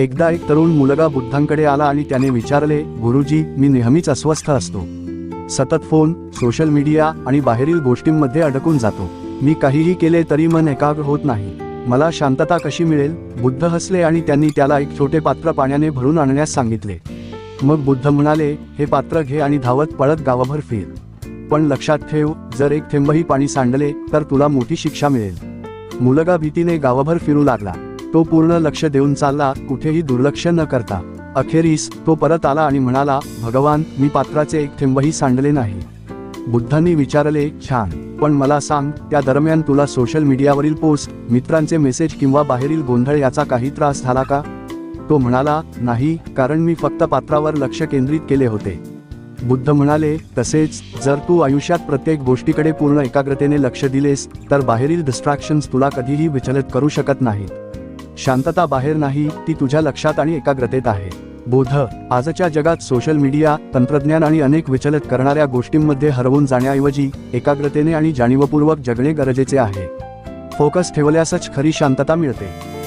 एकदा एक तरुण मुलगा बुद्धांकडे आला आणि त्याने विचारले गुरुजी मी नेहमीच अस्वस्थ असतो. सतत फोन सोशल मीडिया आणि बाहेरील गोष्टींमध्ये अडकून जातो. मी काहीही केले तरी मन एकाग्र होत नाही. मला शांतता कशी मिळेल? बुद्ध हसले आणि त्यांनी त्याला एक छोटे पात्र पाण्याने भरून आणण्यास सांगितले. मग बुद्ध म्हणाले हे पात्र घे आणि धावत पळत गावाभर फिर. पण लक्षात ठेव जर एक थेंबही पाणी सांडले तर तुला मोठी शिक्षा मिळेल. मुलगा भीतीने गावाभर फिरू लागला. तो पूर्ण लक्ष देऊन चालला कुठेही दुर्लक्ष न करता. अखेरीस तो परत आला आणि म्हणाला भगवान मी पात्राचे एक थेंबही सांडले नाही. बुद्धांनी विचारले छान. पण मला सांग त्या दरम्यान तुला सोशल मीडियावरील पोस्ट मित्रांचे मेसेज किंवा बाहेरील गोंधळ याचा काही त्रास झाला का? तो म्हणाला नाही कारण मी फक्त पात्रावर लक्ष केंद्रित केले होते. बुद्ध म्हणाले तसेच जर तू आयुष्यात प्रत्येक गोष्टीकडे पूर्ण एकाग्रतेने लक्ष दिलेस तर बाहेरील डिस्ट्रॅक्शन्स तुला कधीही विचलित करू शकत नाहीत. शांतता बाहेर नाही ती तुझ्या लक्षात आणि एकाग्रतेत आहे. बोध आजच्या जगात सोशल मीडिया तंत्रज्ञान आणि अनेक विचलित करणाऱ्या गोष्टींमध्ये हरवून जाण्याऐवजी एकाग्रतेने आणि जाणीवपूर्वक जगणे गरजेचे आहे. फोकस ठेवल्यासच खरी शांतता मिळते.